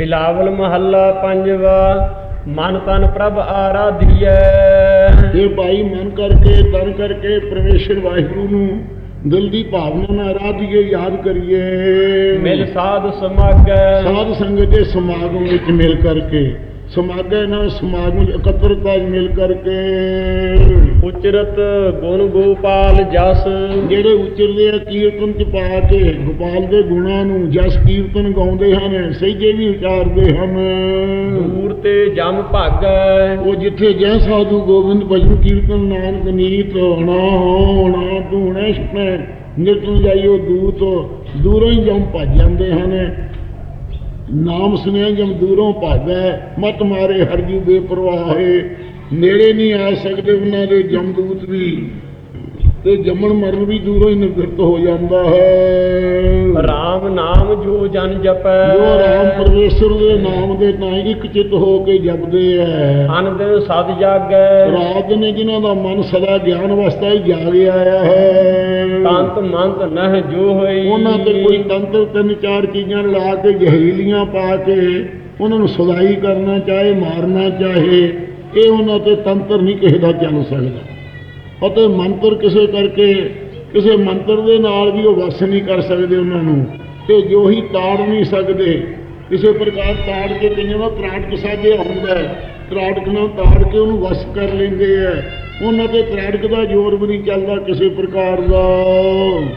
ਬਿਲਾਵਲ ਮਹੱਲਾ ਪੰਜਵਾ ਮਨ ਤਨ ਪ੍ਰਭ ਆਰਾਧੀਐ। ਇਹ ਭਾਈ ਮਨ ਕਰਕੇ ਤਨ ਕਰਕੇ ਪਰਮੇਸ਼ਰ ਵਾਹਿਗੁਰੂ ਨੂੰ ਦਿਲ ਦੀ ਭਾਵਨਾ ਨਾਲ ਆਰਾਧੀਏ ਯਾਦ ਕਰੀਏ। ਮਿਲ ਸਾਧ ਸਮਾਗੈ। ਸਾਧ ਸੰਗਤ ਦੇ ਸਮਾਗਮ ਵਿੱਚ ਮਿਲ ਕਰਕੇ ਸਮਾਗਮ ਨਾਲ ਸਮਾਗਮ ਵਿੱਚ ਇਕੱਤਰਤਾ ਮਿਲ ਕਰਕੇ। ਉਚਰਤ ਗੁਣ ਗੋਪਾਲ ਜਸ। ਜਿਹੜੇ ਉਚਰਦੇ ਆ ਕੀਰਤਨ ਚ ਪਾ ਕੇ ਗੋਪਾਲ ਦੇ ਗੁਣਾਂ ਨੂੰ ਜਸ ਕੀਰਤਨ ਗਾਉਂਦੇ ਹਨ ਸਹਿਜੇ ਵੀ ਉਚਾਰਦੇ ਹਨ। ਦੂਰ ਤੇ ਜਮ ਭਾਗੈ। ਉਹ ਜਿੱਥੇ ਜੈ ਸਾਧੂ ਗੋਬਿੰਦ ਭਜਨ ਕੀਰਤਨ ਨਾਨਕ ਨੀਤ ਹੋਣਾ ਹੋਣਾ ਧੂਣੇ ਨਿਰਤਨ ਜਾਈਓ ਦੂਤ ਦੂਰੋਂ ਹੀ ਜਮ ਭੱਜ ਜਾਂਦੇ ਹਨ। ਨਾਮ ਸੁਨਿਆ ਜਮ ਦੂਰੋਂ ਭਾਗੈ, ਮਤ ਮਾਰੇ ਹਰਜੂ ਬੇਪਰਵਾਹੇ ਨੇੜੇ ਨਹੀਂ ਆ ਸਕਦੇ ਉਹਨਾਂ ਦੇ ਜਮਦੂਤ ਵੀ। ਤੇ ਜੰਮਣ ਮਰਨ ਵੀ ਦੂਰੋਂ ਹੀ ਨਿਵਰਤ ਹੋ ਜਾਂਦਾ ਹੈ। ਰਾਮ ਨਾਮ ਜੋ ਜਨ ਜਪੈ। ਜੋ ਰਾਮ ਪਰਮੇਸ਼ਰ ਦੇ ਨਾਮ ਦੇ ਤਾਂ ਇੱਕ ਚਿੱਤ ਹੋ ਕੇ ਜਪਦੇ ਐ। ਅਨ ਦਿਨ ਸਦ ਜਾਗੈ। ਰਾਤ ਨੇ ਜਿਨ੍ਹਾਂ ਦਾ ਮਨ ਸਦਾ ਗਿਆਨ ਅਵਸਥਾ ਹੀ ਜਾਗ ਆਇਆ ਹੈ। ਤੰਤ ਮੰਤ ਨਹਿ ਜੋ ਹੋਈ। ਉਹਨਾਂ ਤੇ ਕੋਈ ਤੰਤਰ ਤਿੰਨ ਚਾਰ ਚੀਜ਼ਾਂ ਲਾ ਕੇ ਜ਼ਹਿਰੀਲੀਆਂ ਪਾ ਕੇ ਉਹਨਾਂ ਨੂੰ ਸਦਾਈ ਕਰਨਾ ਚਾਹੇ ਮਾਰਨਾ ਚਾਹੇ ਇਹ ਉਹਨਾਂ ਤੇ ਤੰਤਰ ਨਹੀਂ ਕਿਸੇ ਦਾ ਚੱਲ ਸਕਦਾ। ਅਤੇ ਮੰਤਰ ਕਿਸੇ ਕਰਕੇ ਕਿਸੇ ਮੰਤਰ ਦੇ ਨਾਲ ਵੀ ਉਹ ਵਸ ਨਹੀਂ ਕਰ ਸਕਦੇ ਉਹਨਾਂ ਨੂੰ ਤੇ ਜੋ ਹੀ ਤਾੜ ਨਹੀਂ ਸਕਦੇ ਕਿਸੇ ਪ੍ਰਕਾਰ ਤਾੜ ਕੇ ਕਈਆਂ ਦਾ ਤਰਾਟਕ ਸਾਜਿਆ ਹੁੰਦਾ ਹੈ ਤਰਾਟਕ ਨਾਲ ਤਾੜ ਕੇ ਉਹਨੂੰ ਵਸ ਕਰ ਲੈਂਦੇ ਆ। ਉਹਨਾਂ ਤੇ ਤਰਾਟਕ ਦਾ ਜ਼ੋਰ ਵੀ ਨਹੀਂ ਚੱਲਦਾ ਕਿਸੇ ਪ੍ਰਕਾਰ ਦਾ।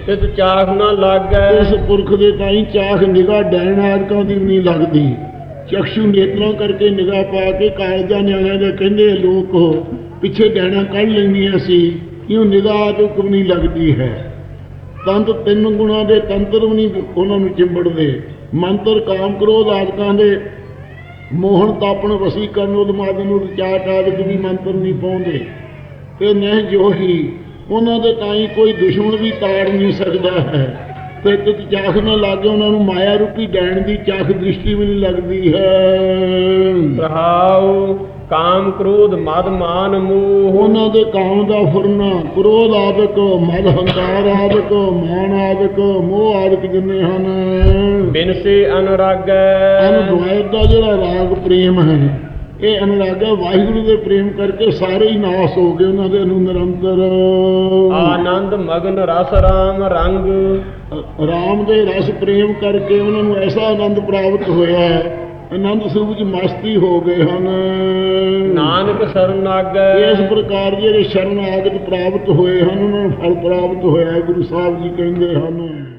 ਤਿਤ ਚਾਖ ਨਾ ਲਾਗੈ। ਉਸ ਪੁਰਖ ਦੇ ਤਾਈ ਚਾਖ ਨਿਗਾਹ ਡੈਣ ਆਦਿਕਾਂ ਦੀ ਨਹੀਂ ਲੱਗਦੀ। ਚਕਸ਼ੂ ਨੇਤਰਾਂ ਕਰਕੇ ਨਿਗਾਹ ਪਾ ਕੇ ਕਾਲਜਾਂ ਨਿਆਣਿਆਂ ਦੇ ਕਹਿੰਦੇ ਲੋਕ ਪਿੱਛੇ ਡੈਣਾ ਕੱਢ ਲੈਂਦੀਆਂ ਸੀ ਕਿਉਂ ਨਿਗਾਹ ਤੋਂ ਨਹੀਂ ਲੱਗਦੀ ਹੈ। ਤੰਤ ਤਿੰਨ ਗੁਣਾਂ ਦੇ ਤੰਤਰ ਵੀ ਨਹੀਂ ਉਹਨਾਂ ਨੂੰ ਚਿੰਬੜਦੇ। ਮੰਤਰ ਕਾਮ ਕ੍ਰੋਧ ਆਦਿਕਾਂ ਦੇ ਮੋਹਨ ਤਾਪਣ ਵਸੀਕਰਨ ਉਦਮਾਦ ਨੂੰ ਚਾਟ ਆਦਿਕ ਵੀ ਮੰਤਰ ਨਹੀਂ ਪਾਉਂਦੇ। ਤੇ ਨਹਿ ਜੋ ਹੀ ਉਹਨਾਂ ਦੇ ਤਾਈ ਕੋਈ ਦੁਸ਼ਮਣ ਵੀ ਤਾੜ ਨਹੀਂ ਸਕਦਾ ਹੈ। ਤੇ ਤਿਤ ਚਾਖ ਨਾ ਲਾਗੇ ਉਹਨਾਂ ਨੂੰ ਮਾਇਆ ਰੂਪੀ ਡੈਣ ਦੀ ਚਾਖ ਦ੍ਰਿਸ਼ਟੀ ਵੀ ਨਹੀਂ ਲੱਗਦੀ ਹੈ। ਰਹਾਉ ਕਾਮ ਕ੍ਰੋਧ ਮਦ ਮਾਨ ਮੋਹ। ਉਹਨਾਂ ਦੇ ਕਾਮ ਦਾ ਫੁਰਨਾ ਕ੍ਰੋਧ ਆਦਿਕ ਮਦ ਹੰਕਾਰ ਆਦਿਕ ਮਾਨ ਆਦਿਕ ਮੋਹ ਆਦਿਕ ਜਿੰਨੇ ਹਨ। ਬਿਨ ਸੇ ਅਨਰਾਗੈ। ਅਨੁਦਵਾਇਤ ਦਾ ਜਿਹੜਾ ਰਾਗ ਪ੍ਰੇਮ ਹੈ ਇਹ ਅਨੁਰਾਗ ਹੈ ਵਾਹਿਗੁਰੂ ਦੇ ਪ੍ਰੇਮ ਕਰਕੇ ਸਾਰੇ ਹੀ ਨਾਸ ਹੋ ਗਏ ਉਹਨਾਂ ਦੇ ਨੂੰ ਨਿਰੰਤਰ। ਆਨੰਦ ਮਗਨ ਰਸ ਰਾਮ ਰੰਗ। ਰਾਮ ਦੇ ਰਸ ਪ੍ਰੇਮ ਕਰਕੇ ਉਹਨਾਂ ਨੂੰ ਐਸਾ ਆਨੰਦ ਪ੍ਰਾਪਤ ਹੋਇਆ ਹੈ ਆਨੰਦ ਸਰੂਪ ਚ ਮਸਤੀ ਹੋ ਗਏ ਹਨ। ਨਾਨਕ ਸਰਨਾਗੈ ਇਸ ਪ੍ਰਕਾਰ ਜਿਹੜੇ ਸ਼ਰਨ ਆਗਤ ਪ੍ਰਾਪਤ ਹੋਏ ਹਨ ਉਹਨਾਂ ਨੂੰ ਫਲ ਪ੍ਰਾਪਤ ਹੋਇਆ ਗੁਰੂ ਸਾਹਿਬ ਜੀ ਕਹਿੰਦੇ ਹਨ।